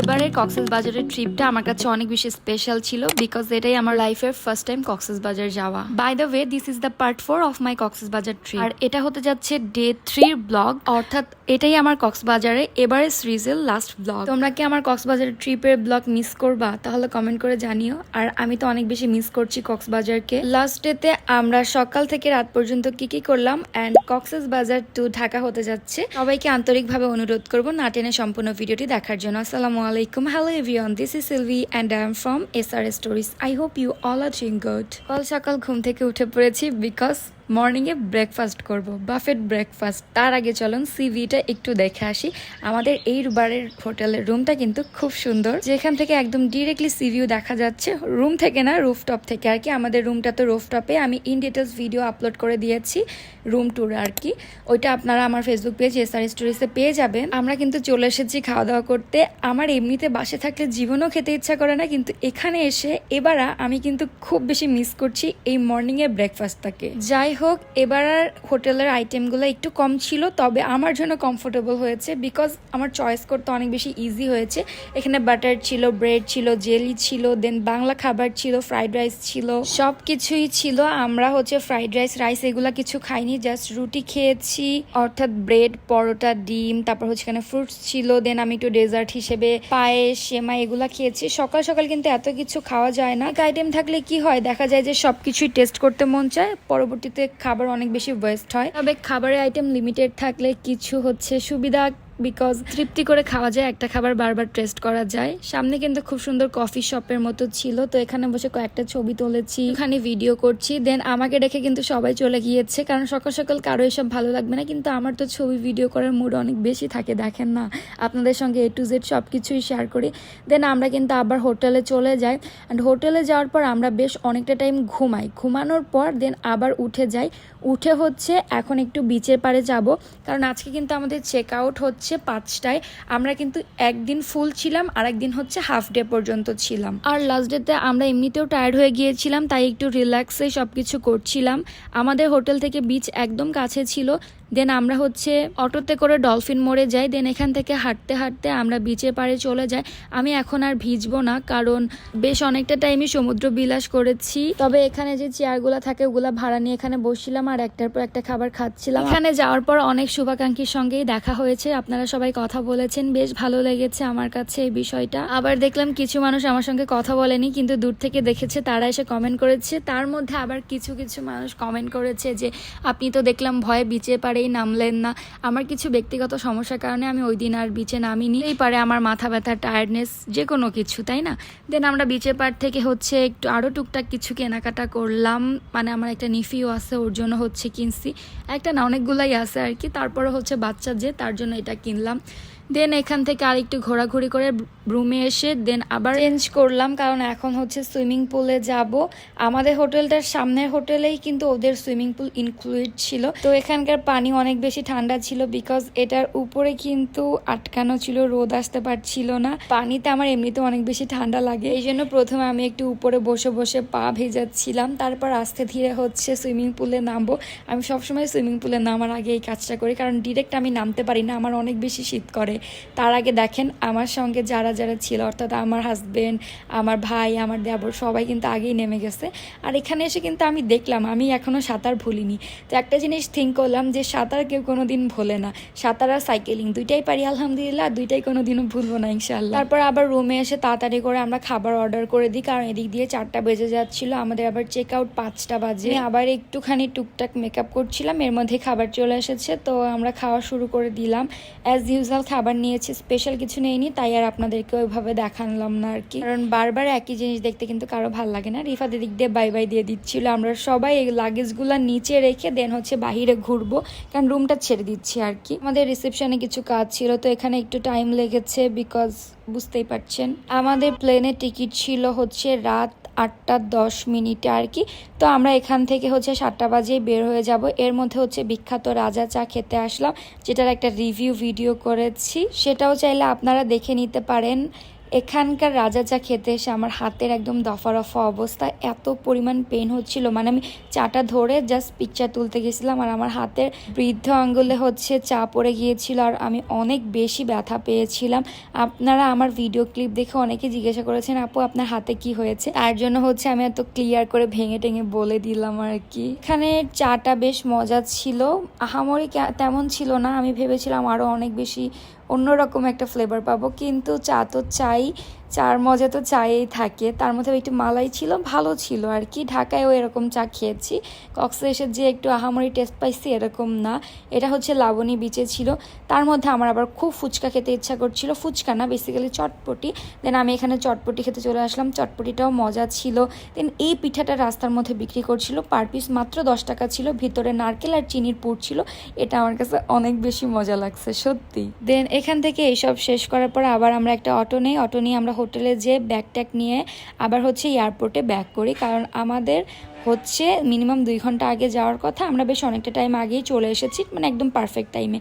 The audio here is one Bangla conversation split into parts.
এবারের কক্সেস বাজারের ট্রিপটা আমার কাছে অনেক বেশি স্পেশাল ছিল বিকজ এটাই আমার লাইফের ফার্স্ট টাইম কক্সেস বাজার যাওয়া। By the way this is the part four of my Cox's Bazar trip আর এটা হতে যাচ্ছে ডে থ্রির ব্লগ অর্থাৎ এটাই আমার কক্সবাজারে এবারে সিরিজের লাস্ট ব্লগ তোমরা কি আমার কক্সবাজারের ট্রিপের ব্লগ মিস করবা? তাহলে কমেন্ট করে জানিও। আর আমি তো অনেক বেশি মিস করছি কক্সবাজারকে লাস্ট ডেতে আমরা সকাল থেকে রাত পর্যন্ত কি কি করলাম? অ্যান্ড কক্সেস বাজার টু ঢাকা হতে যাচ্ছে। সবাইকে আন্তরিকভাবে অনুরোধ করব না টেনে সম্পূর্ণ ভিডিওটি দেখার জন্য। আসসালামু hello everyone this is Silvi and I am from S R stories I hope you all are doing good কাল সকাল ঘুম থেকে উঠে পড়েছি বিকজ মর্নিংয়ে ব্রেকফাস্ট করব বাফেট ব্রেকফাস্ট তার আগে চলুন সিভিটা একটু দেখে আসি। আমাদের এই বারের হোটেলের রুমটা কিন্তু খুব সুন্দর। যেখান থেকে একদম ডিরেক্টলি সিভিউ দেখা যাচ্ছে। রুম থেকে না রুফটপ থেকে আর কি। আমাদের রুমটা তো রুফটপে আমি ইন ডিটেলস ভিডিও আপলোড করে দিয়েছি রুম ট্যুর আর কি। ওইটা আপনারা আমার ফেসবুক পেজ এস আর স্টোরিজে পেয়ে যাবেন। আমরা কিন্তু চলে এসেছি খাওয়া দাওয়া করতে। আমার এমনিতে বাসে থাকলে জীবনও খেতে ইচ্ছা করে না, কিন্তু এখানে এসে এবার আমি কিন্তু খুব বেশি মিস করছি এই মর্নিংয়ের ব্রেকফাস্টটাকে যাই হোক, এবার আর হোটেলের আইটেমগুলো একটু কম ছিল, তবে আমার জন্য কমফোর্টেবল হয়েছে বিকজ আমার চয়েস করতে অনেক বেশি ইজি হয়েছে। এখানে বাটার ছিল ব্রেড ছিল জেলি ছিল দেন বাংলা খাবার ছিল ফ্রাইড রাইস ছিল সব কিছুই ছিল। আমরা হচ্ছে ফ্রাইড রাইস রাইস এগুলো কিছু খাইনি জাস্ট রুটি খেয়েছি, অর্থাৎ ব্রেড পরোটা, ডিম, তারপর হচ্ছে এখানে ফ্রুটস ছিল দেন আমি একটু ডেজার্ট হিসেবে পায়েস সেমা এগুলা খেয়েছি। সকাল সকাল কিন্তু এত কিছু খাওয়া যায় না। আইটেম থাকলে কি হয়? দেখা যায় যে সব কিছুই টেস্ট করতে মন চায়, পরবর্তীতে খাবার অনেক বেশি ওয়েস্ট হয়। তবে খাবারের আইটেম লিমিটেড থাকলে কিছু হচ্ছে সুবিধা বিকজ তৃপ্তি করে খাওয়া যায়, একটা খাবার বারবার টেস্ট করা যায়। সামনে কিন্তু খুব সুন্দর কফি শপের মতো ছিল, তো এখানে বসে কয়েকটা ছবি তুলেছি এখানে ভিডিও করছি। দেন আমাকে দেখে কিন্তু সবাই চলে গিয়েছে, কারণ সকাল সকাল কারও এসব ভালো লাগবে না, কিন্তু আমার তো ছবি ভিডিও করার মুড অনেক বেশি থাকে, দেখেন না। আপনাদের সঙ্গে এ টু জেড সব কিছুই শেয়ার করি। দেন আমরা কিন্তু আবার হোটেলে চলে যাই অ্যান্ড হোটেলে যাওয়ার পর আমরা বেশ অনেকটা টাইম ঘুমাই। ঘুমানোর পর দেন আবার উঠে যাই। উঠে হচ্ছে এখন একটু বিচের পাড়ে যাব, কারণ আজকে কিন্তু আমাদের চেক আউট হচ্ছে পাঁচটায়। আমরা কিন্তু একদিন ফুল ছিলাম আর একদিন হচ্ছে হাফ ডে পর্যন্ত ছিলাম। আর লাস্ট ডেতে আমরা এমনিতেও টায়ার্ড হয়ে গিয়েছিলাম, তাই একটু রিল্যাক্সে সব কিছু করছিলাম। আমাদের হোটেল থেকে বিচ একদম কাছে ছিল দেন আমরা হচ্ছে অটোতে করে ডলফিন মোড়ে যাই দেন এখান থেকে হাঁটতে হাঁটতে আমরা বিচের পাড়ে চলে যাই। আমি এখন আর ভিজবো না, কারণ বেশ অনেকটা টাইমই সমুদ্র বিলাস করেছি। তবে এখানে যে চেয়ারগুলো থাকে, ওগুলা ভাড়া নিয়ে এখানে বসছিলাম আর একটার পর একটা খাবার খাচ্ছিলাম। এখানে যাওয়ার পর অনেক শুভাকাঙ্ক্ষীর সঙ্গেই দেখা হয়েছে। আপনারা সবাই কথা বলেছেন, বেশ ভালো লেগেছে আমার কাছে এই বিষয়টা। আবার দেখলাম কিছু মানুষ আমার সঙ্গে কথা বলেনি, কিন্তু দূর থেকে দেখেছে, তারা এসে কমেন্ট করেছে। তার মধ্যে আবার কিছু কিছু মানুষ কমেন্ট করেছে যে, আপনি তো দেখলাম ভয়ে বিচে পারেই নামলেন না। আমার কিছু ব্যক্তিগত সমস্যার কারণে আমি ওই দিন আর বিচে নামিনি। এই পারে আমার মাথা ব্যথা টায়ার্ডনেস যে কোনো কিছু, তাই না? দেন আমরা বিচের পার থেকে হচ্ছে একটু আরও টুকটাক কিছু কেনাকাটা করলাম। মানে আমার একটা নিফিও আছে, ওর জন্য হচ্ছে কিনছি। একটা না, অনেকগুলাই আছে আর কি। তারপরে হচ্ছে বাচ্চা যে, তার জন্য এটা কিনলাম। দেন এখান থেকে আরেকটু ঘোরাঘুরি করে রুমে এসে দেন আবার চেঞ্জ করলাম, কারণ এখন হচ্ছে সুইমিং পুলে যাব। আমাদের হোটেলটার সামনের হোটেলেই কিন্তু ওদের সুইমিং পুল ইনক্লুড ছিল। তো এখানকার পানি অনেক বেশি ঠান্ডা ছিল বিকজ এটার উপরে কিন্তু আটকানো ছিল, রোদ আসতে পারছিল না। পানিতে আমার এমনিতে অনেক বেশি ঠান্ডা লাগে। এই জন্য প্রথমে আমি একটু উপরে বসে বসে পা ভেজাচ্ছিলাম, তারপর আস্তে ধীরে হচ্ছে সুইমিং পুলে নামবো। আমি সবসময় সুইমিং পুলে নামার আগে এই কাজটা করি, কারণ ডিরেক্ট আমি নামতে পারি না, আমার অনেক বেশি শীত করে। তার আগে দেখেন আমার সঙ্গে যারা যারা ছিল, অর্থাৎ আমার হাজবেন্ড আমার ভাই, আমার দেবর, সবাই কিন্তু আগেই নেমে গেছে। আর এখানে এসে কিন্তু আমি দেখলাম, আমি এখনও সাঁতার ভুলিনি। তো একটা জিনিস থিঙ্ক করলাম যে সাঁতার কেউ কোনো দিন ভোলে না। সাঁতার আর সাইকেলিং দুইটাই পারি, আলহামদুলিল্লাহ, দুইটাই কোনো দিনও ভুলবো না ইনশাল্লাহ তারপর আবার রুমে এসে তাড়াতাড়ি করে আমরা খাবার অর্ডার করে দিই, কারণ এদিক দিয়ে চারটা বেজে যাচ্ছিল, আমাদের আবার চেক আউট পাঁচটা বাজে। আবার একটুখানি টুকটাক মেকআপ করছিলাম, এর মধ্যে খাবার চলে এসেছে, তো আমরা খাওয়া শুরু করে দিলাম। অ্যাজ ইউজুয়াল খাবার নিয়েছি স্পেশাল কিছু নেইনি, তাই আর আপনাদেরকে ওইভাবে দেখালাম না আর কি। কারণ বারবার একই জিনিস দেখতে কিন্তু কারও ভালো লাগে না। রিফা দিক দিয়ে বাই বাই দিয়ে দিচ্ছিল। আমরা সবাই এই লাগেজগুলো নিচে রেখে দেন হচ্ছে বাহিরে ঘুরবো, কারণ রুমটা ছেড়ে দিচ্ছি আর কি। আমাদের রিসেপশনে কিছু কাজ ছিল, তো এখানে একটু টাইম লেগেছে বিকজ বুঝতেই পারছেন। আমাদের প্লেনের টিকিট ছিল হচ্ছে রাত আটটা দশ মিনিটে আর কি। তো আমরা এখান থেকে হচ্ছে সাতটা বাজেই বের হয়ে যাব। এর মধ্যে হচ্ছে বিখ্যাত রাজা চা খেতে আসলাম, যেটার একটা রিভিউ ভিডিও করেছি। সেটাও চাইলে আপনারা দেখে নিতে পারেন। এখানকার রাজা চা খেতে এসে আমার হাতের একদম দফা রফা অবস্থা, এত পরিমাণ পেন হচ্ছিল। মানে আমি চাটা ধরে জাস্ট পিকচার তুলতে গেছিলাম আর আমার হাতের বৃদ্ধ আঙ্গুলে হচ্ছে চা পড়ে গিয়েছিল আর আমি অনেক বেশি ব্যথা পেয়েছিলাম। আপনারা আমার ভিডিও ক্লিপ দেখে অনেকে জিজ্ঞাসা করেছেন, আপু, আপনার হাতে কি হয়েছে? তার জন্য হচ্ছে আমি এত ক্লিয়ার করে ভেঙে টেঙে বলে দিলাম আর কি। এখানে চাটা বেশ মজা ছিল। আহামরি তেমন ছিল না। আমি ভেবেছিলাম আরও অনেক বেশি অন্যরকম একটা ফ্লেভার পাবো। কিন্তু চা তো বাই চার মজা তো চায়েই থাকে। তার মধ্যে একটু মালাই ছিল, ভালো ছিল আর কি। ঢাকায়ও এরকম চা খেয়েছি। কক্সে যে একটু আহামরি টেস্ট পাইছি এরকম না। এটা হচ্ছে লাবণী বিচে ছিল। তার মধ্যে আমার আবার খুব ফুচকা খেতে ইচ্ছা করছিল। ফুচকা না বেসিক্যালি চটপটি। দেন আমি এখানে চটপটি খেতে চলে আসলাম। চটপটিটাও মজা ছিল। দেন এই পিঠাটা রাস্তার মধ্যে বিক্রি করছিল। পার পিস মাত্র দশ টাকা ছিল। ভিতরে নারকেল আর চিনির পুর ছিল। এটা আমার কাছে অনেক বেশি মজা লাগছে, সত্যি। দেন এখান থেকে এইসব শেষ করার পর আবার আমরা একটা অটো নেই। অটো নিয়ে আমরা হোটেলে যে ব্যাগ ট্যাগ নিয়ে আবার হচ্ছে এয়ারপোর্টে ব্যাক করি, কারণ আমাদের হচ্ছে মিনিমাম দুই ঘণ্টা আগে যাওয়ার কথা। আমরা বেশ অনেকটা টাইম আগেই চলে এসেছি মানে একদম পারফেক্ট টাইমে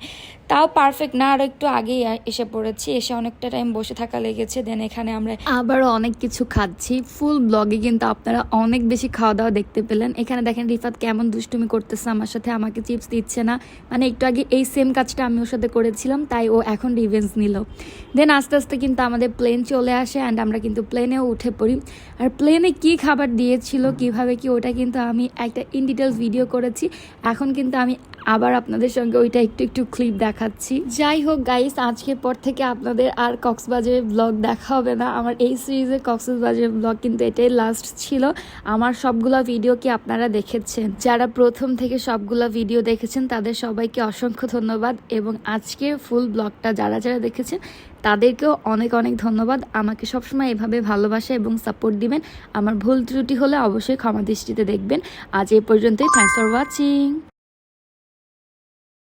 তাও পারফেক্ট না আরও একটু আগেই এসে পড়েছি। এসে অনেকটা টাইম বসে থাকা লেগেছে দেন এখানে আমরা আবারও অনেক কিছু খাচ্ছি। ফুল ব্লগে কিন্তু আপনারা অনেক বেশি খাওয়া দাওয়া দেখতে পেলেন। এখানে দেখেন, রিফাত কেমন দুষ্টুমি করতেছে, আমার সাথে আমাকে চিপস দিচ্ছে না। মানে একটু আগে এই সেম কাজটা আমি ওর সাথে করেছিলাম, তাই ও এখন রিভেন্স নিল। দেন আস্তে আস্তে কিন্তু আমাদের প্লেন চলে আসে অ্যান্ড আমরা কিন্তু প্লেনেও উঠে পড়ি। আর প্লেনে কি খাবার দিয়েছিল, কীভাবে কি, ওটা কিন্তু আমি একটা ইন ডিটেলস ভিডিও করেছি। এখন কিন্তু আমি আবার আপনাদের সঙ্গে ওইটা একটু একটু ক্লিপ দেখাচ্ছি। যাই হোক গাইস আজকের পর থেকে আপনাদের আর কক্সবাজারের ব্লগ দেখা হবে না। আমার এই সিরিজের কক্সবাজারের ব্লগ কিন্তু এটাই লাস্ট ছিল। আমার সবগুলো ভিডিও কি আপনারা দেখেছেন? যারা প্রথম থেকে সবগুলো ভিডিও দেখেছেন, তাদের সবাইকে অসংখ্য ধন্যবাদ এবং আজকের ফুল ব্লগটা যারা যারা দেখেছেন, তাদেরকেও অনেক অনেক ধন্যবাদ। আমাকে সবসময় এভাবে ভালোবাসা এবং সাপোর্ট দিবেন। আমার ভুল ত্রুটি হলে অবশ্যই ক্ষমা দৃষ্টিতে দেখবেন। আজ এ পর্যন্তই। Thanks for watching